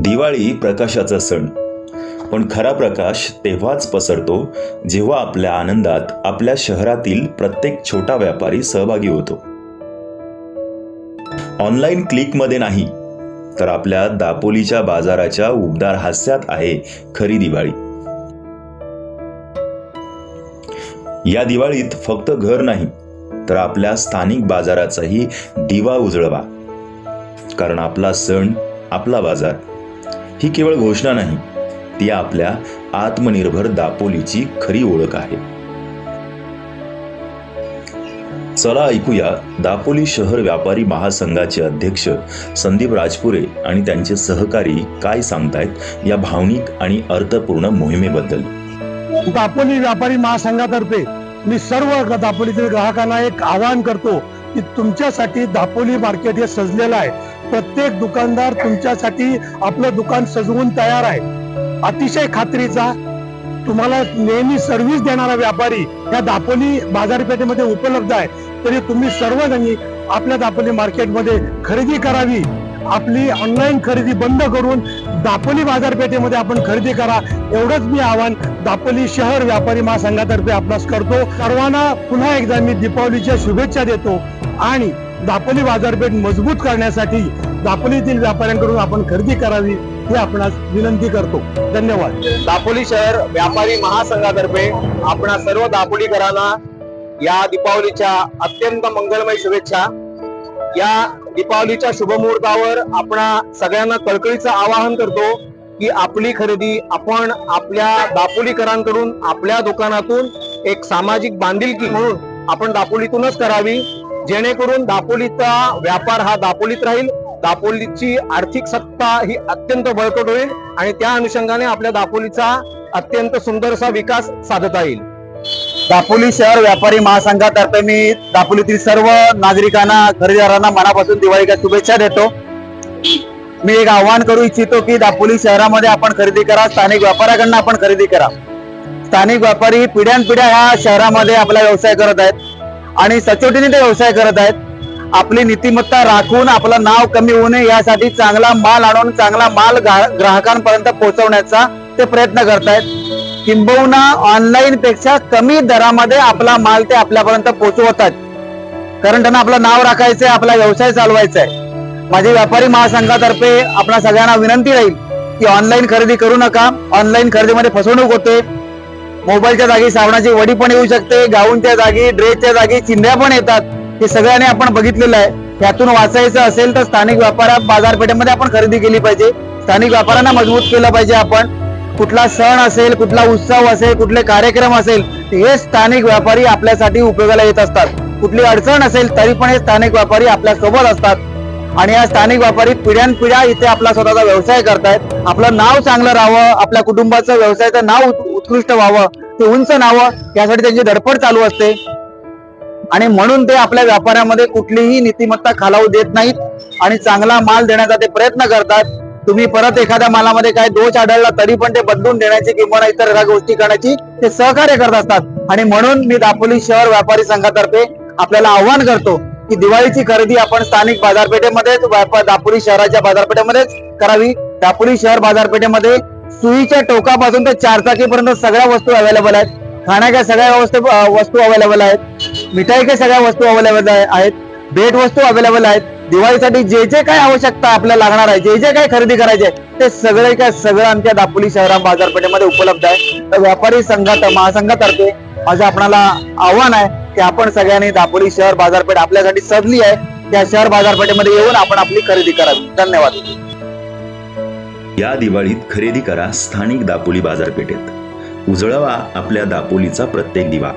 दिवाळी प्रकाशाचा सण. पण खरा प्रकाश तेव्हाच पसरतो जेव्हा आपल्या आनंदात आपल्या शहरातील प्रत्येक छोटा व्यापारी सहभागी होतो. ऑनलाईन क्लिकमध्ये नाही तर आपल्या दापोलीच्या बाजाराच्या उबदार हास्यात आहे खरी दिवाळी. या दिवाळीत फक्त घर नाही तर आपल्या स्थानिक बाजाराचाही दिवा उजळवा. कारण आपला सण आपला बाजार ही केवळ घोषणा नाही ती आपल्या आत्मनिर्भर दापोलीची खरी ओळख आहे. चला ऐकूया दापोली शहर व्यापारी महासंघाचे अध्यक्ष संदीप राजपुरे आणि त्यांचे सहकारी काय सांगतायत या भावनिक आणि अर्थपूर्ण मोहिमेबद्दल. दापोली व्यापारी महासंघातर्फे मी सर्व दापोलीतील ग्राहकांना एक आवाहन करतो की तुमच्यासाठी दापोली मार्केट हे सजलेलं आहे. प्रत्येक दुकानदार तुमच्यासाठी आपलं दुकान सजवून तयार आहे. अतिशय खात्रीचा. तुम्हाला नेहमी सर्व्हिस देणारा व्यापारी या दापोली बाजारपेठेमध्ये उपलब्ध आहे. तरी तुम्ही सर्वजणी आपल्या दापोली मार्केटमध्ये खरेदी करावी. आपली ऑनलाईन खरेदी बंद करून दापोली बाजारपेठेमध्ये आपण खरेदी करा. एवढंच मी आवाहन दापोली शहर व्यापारी महासंघातर्फे आपणास करतो. सर्वांना पुन्हा एकदा मी दीपावलीच्या शुभेच्छा देतो. आणि दापोली बाजारपेठ मजबूत करण्यासाठी दापोलीतील व्यापाऱ्यांकडून आपण खरेदी करावी ही आपणास विनंती करतो. धन्यवाद. दापोली शहर व्यापारी महासंघातर्फे आपणा सर्व दापोलीकरांना या दीपावलीच्या अत्यंत मंगलमय शुभेच्छा. या दीपावलीच्या शुभमुहूर्तावर आपणा सगळ्यांना कळकळीचं आवाहन करतो की आपली खरेदी आपण आपल्या दापोलीकरांकडून आपल्या दुकानातून एक सामाजिक बांधिलकी म्हणून आपण दापोलीतूनच करावी. जेणेकरून दापोलीचा व्यापार हा दापोलीत राहील. दापोलीची आर्थिक सत्ता ही अत्यंत बळकट होईल आणि त्या अनुषंगाने आपल्या दापोलीचा अत्यंत सुंदरसा विकास साधता येईल. दापोली शहर व्यापारी महासंघातर्फे मी दापोलीतील सर्व नागरिकांना खरेदीदारांना मनापासून दिवाळीच्या शुभेच्छा देतो. मी एक आवाहन करू इच्छितो की दापोली शहरामध्ये आपण खरेदी करा स्थानिक व्यापाऱ्याकडनं आपण खरेदी करा. स्थानिक व्यापारी पिढ्यानपिढ्या ह्या शहरामध्ये आपला व्यवसाय करत आहेत. आणि सचोटीने ते व्यवसाय करत आहेत. आपली नीतिमत्ता राखून आपलं नाव कमी होऊ नये यासाठी चांगला माल आणून चांगला माल ग्राहकांपर्यंत पोहोचवण्याचा ते प्रयत्न करतायत. किंबहुना ऑनलाईन पेक्षा कमी दरामध्ये आपला माल ते आपल्यापर्यंत पोहोचवतात कारण त्यांना आपलं नाव राखायचंय आपला व्यवसाय चालवायचा आहे माझी व्यापारी महासंघातर्फे आपल्या सगळ्यांना विनंती राहील की ऑनलाईन खरेदी करू नका. ऑनलाईन खरेदीमध्ये फसवणूक होते. मोबाईलच्या जागी साबणाची वडी पण येऊ शकते गाऊनच्या जागी ड्रेसच्या जागी चिंध्या पण येतात. हे सगळ्यांनी आपण बघितलेलं आहे. त्यातून वाचायचं असेल तर स्थानिक व्यापारा बाजारपेठेमध्ये आपण खरेदी केली पाहिजे. स्थानिक व्यापाऱ्यांना मजबूत केलं पाहिजे आपण. कुठला सण असेल कुठला उत्सव असेल कुठले कार्यक्रम असेल हे स्थानिक व्यापारी आपल्यासाठी उपयोगाला येत असतात. कुठली अडचण असेल तरी पण हे स्थानिक व्यापारी आपल्यासोबत असतात. आणि या स्थानिक व्यापारी पिढ्यानपिढ्या इथे आपला स्वतःचा व्यवसाय करतायत. आपलं नाव चांगलं राहावं आपल्या कुटुंबाचं व्यवसायाचं नाव उत्कृष्ट व्हावं ते उंच नावं यासाठी त्यांची धडपड चालू असते. आणि म्हणून ते आपल्या व्यापारामध्ये कुठलीही नीतिमत्ता खालावू देत नाहीत आणि चांगला माल देण्याचा ते प्रयत्न करतात. तुम्ही परत एखाद्या मालामध्ये काय दोष आढळला तरी पण ते बदलून देण्याची किंवा इतर गोष्टी करण्याची ते सहकार्य करत असतात. आणि म्हणून मी दापोली शहर व्यापारी संघातर्फे आपल्याला आव्हान करतो की दिवाळीची खरेदी आपण स्थानिक बाजारपेठेमध्येच दापोली शहराच्या बाजारपेठेमध्येच करावी. दापोली शहर बाजारपेठेमध्ये सुईच्या टोकापासून ते चारचाकीपर्यंत सगळ्या वस्तू अवेलेबल आहेत. खाण्याच्या सगळ्या वस्तू वस्तू अवेलेबल आहेत. मिठाईच्या सगळ्या वस्तू अवेलेबल आहेत. भेट वस्तू अवेलेबल आहेत. दिवाळीसाठी जे जे काय आवश्यकता आपल्याला लागणार आहे जे जे काय खरेदी करायचे ते सगळे काय सगळं आमच्या दापोली शहरा बाजारपेठेमध्ये उपलब्ध आहे. तर व्यापारी संघात महासंघातर्फे माझं आपणाला आव्हान आहे की आपण सगळ्यांनी दापोली शहर बाजारपेठ आपल्यासाठी सजली आहे. त्या शहर बाजारपेठेमध्ये येऊन आपण आपली खरेदी करावी. धन्यवाद. या दिवाळीत खरेदी करा स्थानिक दापोली बाजारपेठेत. उजळवा आपल्या दापोलीचा प्रत्येक दिवा.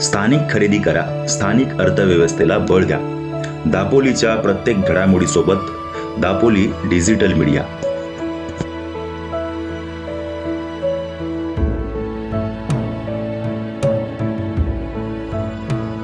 स्थानिक खरेदी करा स्थानिक अर्थव्यवस्थेला बळ द्या. दापोलीच्या प्रत्येक घडामोडीसोबत दापोली डिजिटल मीडिया.